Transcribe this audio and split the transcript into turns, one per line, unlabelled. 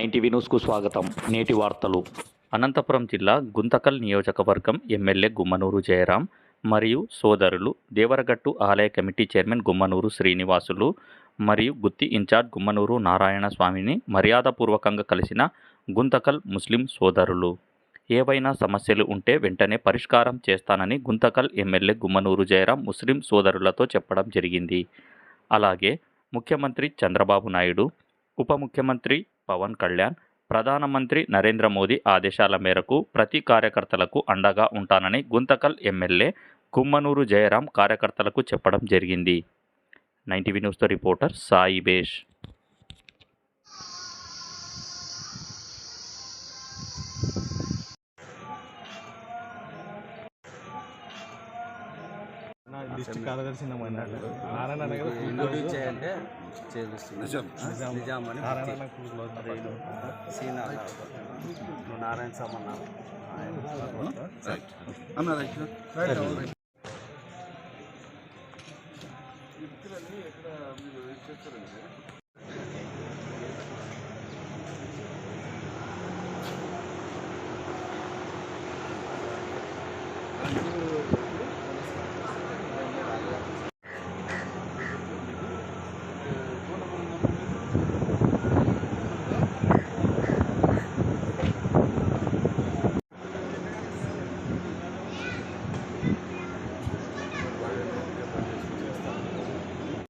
NTV న్యూస్కు స్వాగతం. నేటి వార్తలు.
అనంతపురం జిల్లా గుంతకల్ నియోజకవర్గం ఎమ్మెల్యే గుమ్మనూరు జయరాం మరియు సోదరులు దేవరగట్టు ఆలయ కమిటీ చైర్మన్ గుమ్మనూరు శ్రీనివాసులు మరియు గుత్తి ఇన్ఛార్జ్ గుమ్మనూరు నారాయణ స్వామిని మర్యాదపూర్వకంగా కలిసిన గుంతకల్ ముస్లిం సోదరులు. ఏవైనా సమస్యలు ఉంటే వెంటనే పరిష్కారం చేస్తానని గుంతకల్ ఎమ్మెల్యే గుమ్మనూరు జయరాం ముస్లిం సోదరులతో చెప్పడం జరిగింది. అలాగే ముఖ్యమంత్రి చంద్రబాబు నాయుడు ఉప ముఖ్యమంత్రి పవన్ కళ్యాణ్ ప్రధానమంత్రి నరేంద్ర మోదీ ఆదేశాల మేరకు ప్రతి కార్యకర్తలకు అండగా ఉంటానని గుంతకల్ ఎమ్మెల్యే కుమ్మనూరు జయరాం కార్యకర్తలకు చెప్పడం జరిగింది. నైన్టీవీ న్యూస్తో రిపోర్టర్ సాయి
డిస్ట్రిక్ట్ కార్యదర్శి నమ్మన్నాడు నారాయణ నగర్
ఇంట్రొడ్యూస్ చేయంటే
నిజాం.
నిజాం. అని
నారాయణ
సీనా నారాయణ స్వామి అన్నావు.